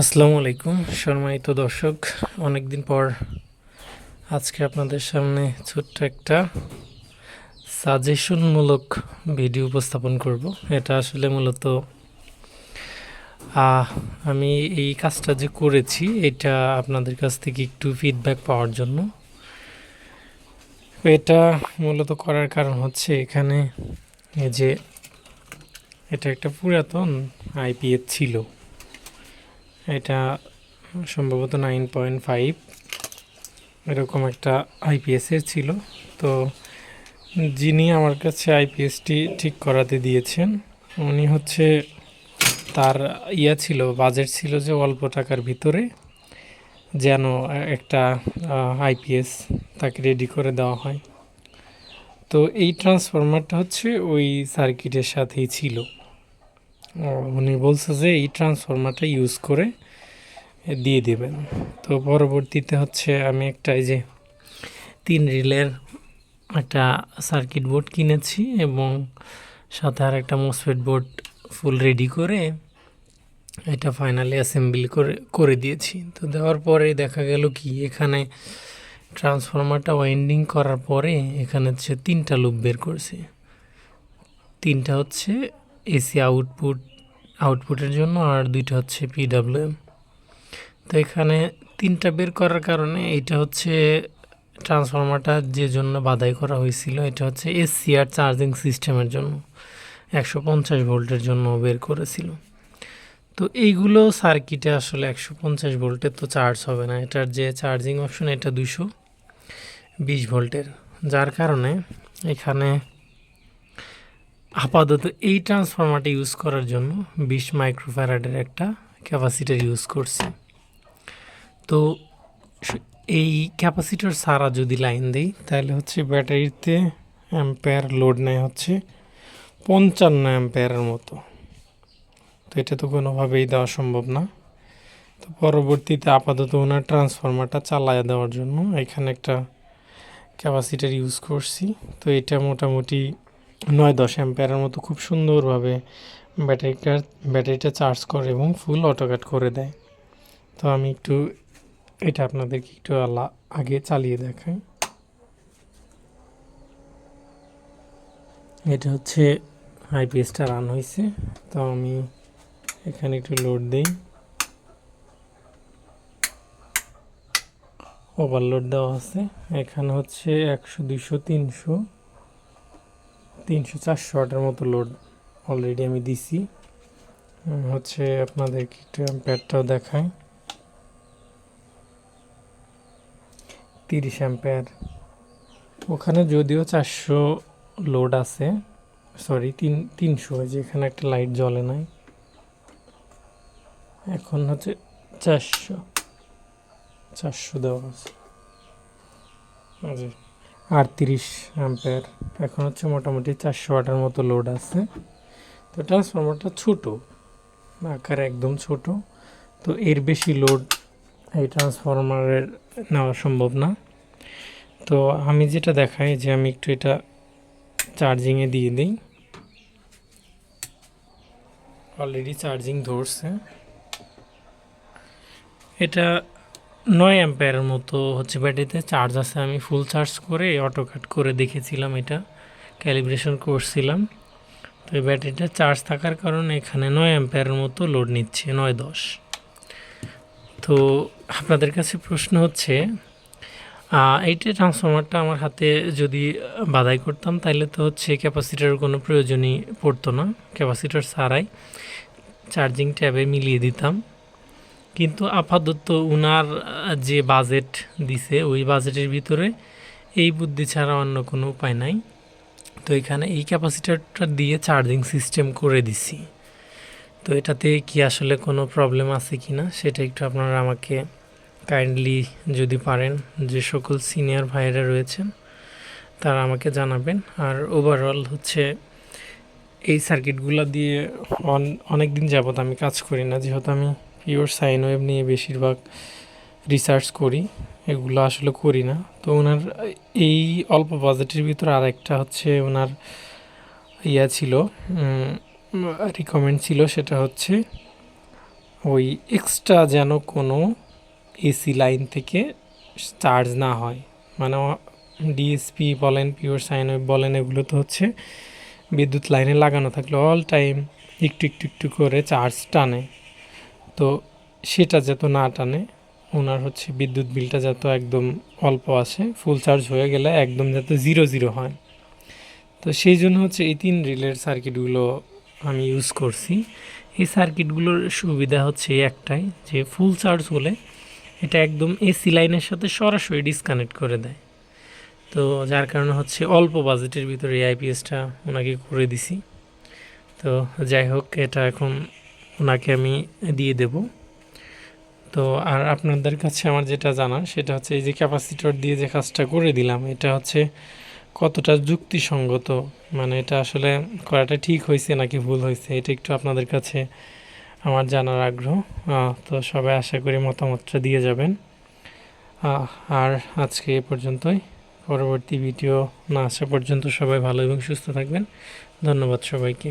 আসসালামু আলাইকুম, সম্মানিত দর্শক। অনেকদিন পর আজকে আপনাদের সামনে ছোট্ট একটা সাজেশনমূলক ভিডিও উপস্থাপন করব। এটা আসলে মূলত আমি এই কাজটা যে করেছি, এটা আপনাদের কাছ থেকে একটু ফিডব্যাক পাওয়ার জন্য। এটা মূলত করার কারণ হচ্ছে এখানে যে, এটা একটা পুরাতন আইপিএস ছিল। এটা সম্ভবত নাইন পয়েন্ট ফাইভ। এরকম একটা আইপিএসের ছিল। তো যিনি আমার কাছে আইপিএসটি ঠিক করাতে দিয়েছেন, উনি হচ্ছে তার ইয়া ছিল, বাজেট ছিল যে অল্প টাকার ভিতরে যেন একটা আইপিএস তাকে রেডি করে দেওয়া হয়। তো এই ট্রান্সফরমারটা হচ্ছে ওই সার্কিটের সাথেই ছিল। উনি বলছে যে এই ট্রান্সফর্মারটা ইউজ করে দিয়ে দেবেন। তো পরবর্তীতে হচ্ছে আমি একটা এই যে তিন রিলের একটা সার্কিট বোর্ড কিনেছি এবং সাথে আর একটা মোসফেট বোর্ড ফুল রেডি করে এটা ফাইনালি অ্যাসেম্বলি করে করে দিয়েছি। তো দেওয়ার পরে দেখা গেল কি, এখানে ট্রান্সফর্মারটা ওয়াইন্ডিং করার পরে এখানে হচ্ছে তিনটা লুপ বের করছে। তিনটা হচ্ছে এসি আউটপুট, আউটপুটের জন্য আর দুইটা হচ্ছে পিডাব্লিউএম তো এখানে তিনটা বের করার কারণে এটা হচ্ছে ট্রান্সফরমারটা যে জন্য বাধাই করা হয়েছিল, এটা হচ্ছে এসি আর চার্জিং সিস্টেমের জন্য। একশো পঞ্চাশ ভোল্টের জন্য বের করেছিল। তো এইগুলো সার্কিটে আসলে একশো পঞ্চাশ ভোল্টের তো চার্জ হবে না, এটার যে চার্জিং অপশন এটা দুশো বিশ ভোল্টের। যার কারণে এখানে আপাতত এই ট্রান্সফরমারটা ইউজ করার জন্য বিশ মাইক্রোফ্যারাডের একটা ক্যাপাসিটার ইউজ করছি। তো এই ক্যাপাসিটার সারা যদি লাইন দেই, তাহলে হচ্ছে ব্যাটারিতে অ্যাম্পেয়ার লোড নেয় হচ্ছে পঞ্চান্ন অ্যাম্পেয়ারের মতো। তো এটা তো কোনোভাবেই দেওয়া সম্ভব না। তো পরবর্তীতে আপাতত ওনার ট্রান্সফরমারটা চালায় দেওয়ার জন্য এখানে একটা ক্যাপাসিটার ইউজ করছি। তো এটা মোটামুটি নয় দশ অ্যাম্পেয়ারের মতো খুব সুন্দরভাবে ব্যাটারিটা ব্যাটারিটা চার্জ করে এবং ফুল অটোকাট করে দেয়। তো আমি একটু এটা আপনাদেরকে একটু আলা, আগে চালিয়ে দেখাই। এটা হচ্ছে আইপিএসটা রান হয়েছে তো আমি এখানে একটু লোড দিই। ওভারলোড দেওয়া আছে এখানে হচ্ছে একশো দুশো তিনশো। তিনশো চারশো ওয়াটের মতো লোড অলরেডি আমি দিছি। হচ্ছে আপনাদেরকে একটু অ্যাম্পেয়ারটাও দেখাই। তিরিশ অ্যাম্পেয়ার ওখানে যদিও চারশো লোড আছে সরি তিন, তিনশো যে এখানে একটা লাইট জ্বলে নাই। এখন হচ্ছে চারশো চারশো দেওয়া আছে। জি আটত্রিশ অ্যাম্পেয়ার এখন হচ্ছে মোটামুটি চারশো ওয়াটের মতো লোড আছে। তো ট্রান্সফরমারটা ছোট, আকার একদম ছোট। তো এর বেশি লোড এই ট্রান্সফরমারের নেওয়া সম্ভব না। তো আমি যেটা দেখাই যে আমি একটু এটা চার্জিংয়ে দিয়ে দিই। অলরেডি চার্জিং ধরছে। এটা নয় অ্যাম্পেয়ারের মতো হচ্ছে ব্যাটারিতে চার্জ আছে। আমি ফুল চার্জ করে অটো কাট করে দেখেছিলাম এটা ক্যালিব্রেশন করছিলাম। তো এই ব্যাটারিটা চার্জ থাকার কারণে এখানে নয় অ্যাম্পেয়ারের মতো লোড নিচ্ছে, নয় দশ। তো আপনাদের কাছে প্রশ্ন হচ্ছে এইটা ট্রান্সফরমারটা আমার হাতে যদি বাধাই করতাম তাহলে তো হচ্ছে ক্যাপাসিটারের কোনো প্রয়োজনই পড়তো না। ক্যাপাসিটার ছাড়াই চার্জিং ট্যাবে মিলিয়ে দিতাম। কিন্তু আপাতত উনার যে বাজেট দিছে, ওই বাজেটের ভিতরে এই বুদ্ধি ছাড়া অন্য কোনো উপায় নাই। তো এখানে এই ক্যাপাসিটারটা দিয়ে চার্জিং সিস্টেম করে দিছি। তো এটাতে কি আসলে কোনো প্রবলেম আছে কি না সেটা একটু আপনারা আমাকে কাইন্ডলি যদি পারেন, যে সকল সিনিয়র ভাইয়েরা রয়েছেন, তারা আমাকে জানাবেন। আর ওভারঅল হচ্ছে এই সার্কিটগুলো দিয়ে অনেক দিন যাবত আমি কাজ করি না, যেহেতু আমি পিওর সাইন ওয়েভ নিয়ে বেশিরভাগ রিসার্চ করি, এগুলো আসলে করি না। তো ওনার এই অল্প বাজেটের ভিতর আর একটা হচ্ছে ওনার ইয়া ছিল রিকমেন্ড ছিল, সেটা হচ্ছে ওই এক্সট্রা যেন কোনো এসি লাইন থেকে চার্জ না হয়। মানে ডিএসপি বলেন পিওর সাইন ওয়েভ বলেন, এগুলো তো হচ্ছে বিদ্যুৎ লাইনে লাগানো থাকলে অল টাইম একটু একটু একটু করে চার্জ টানে। তো সেটা যত না টানে, ওনার হচ্ছে বিদ্যুৎ বিলটা যত একদম অল্প আসে ফুল চার্জ হয়ে গেলে একদম যাতে জিরো জিরো হয়। তো সেই জন্য হচ্ছে এই তিন রিলের সার্কিটগুলো আমি ইউজ করছি। এই সার্কিটগুলোর সুবিধা হচ্ছে একটাই, যে ফুল চার্জ হলে এটা একদম এসি লাইনের সাথে সরাসরি ডিসকানেক্ট করে দেয়। তো যার কারণে হচ্ছে অল্প বাজেটের ভিতরে এই আইপিএসটা ওনাকে করে দিছি। তো যাই হোক, এটা এখন ওনাকে আমি দিয়ে দেব। তো আর আপনাদের কাছে আমার যেটা জানা সেটা হচ্ছে এই যে ক্যাপাসিটর দিয়ে যে কাজটা করে দিলাম, এটা হচ্ছে কতটা যুক্তিসঙ্গত? মানে এটা আসলে করাটা ঠিক হয়েছে নাকি ভুল হয়েছে? এটা একটু আপনাদের কাছে আমার জানার আগ্রহ। তো সবাই আশা করি মতামতটা দিয়ে যাবেন। আর আজকে এ পর্যন্তই। পরবর্তী ভিডিও না আসা পর্যন্ত সবাই ভালো এবং সুস্থ থাকবেন। ধন্যবাদ সবাইকে।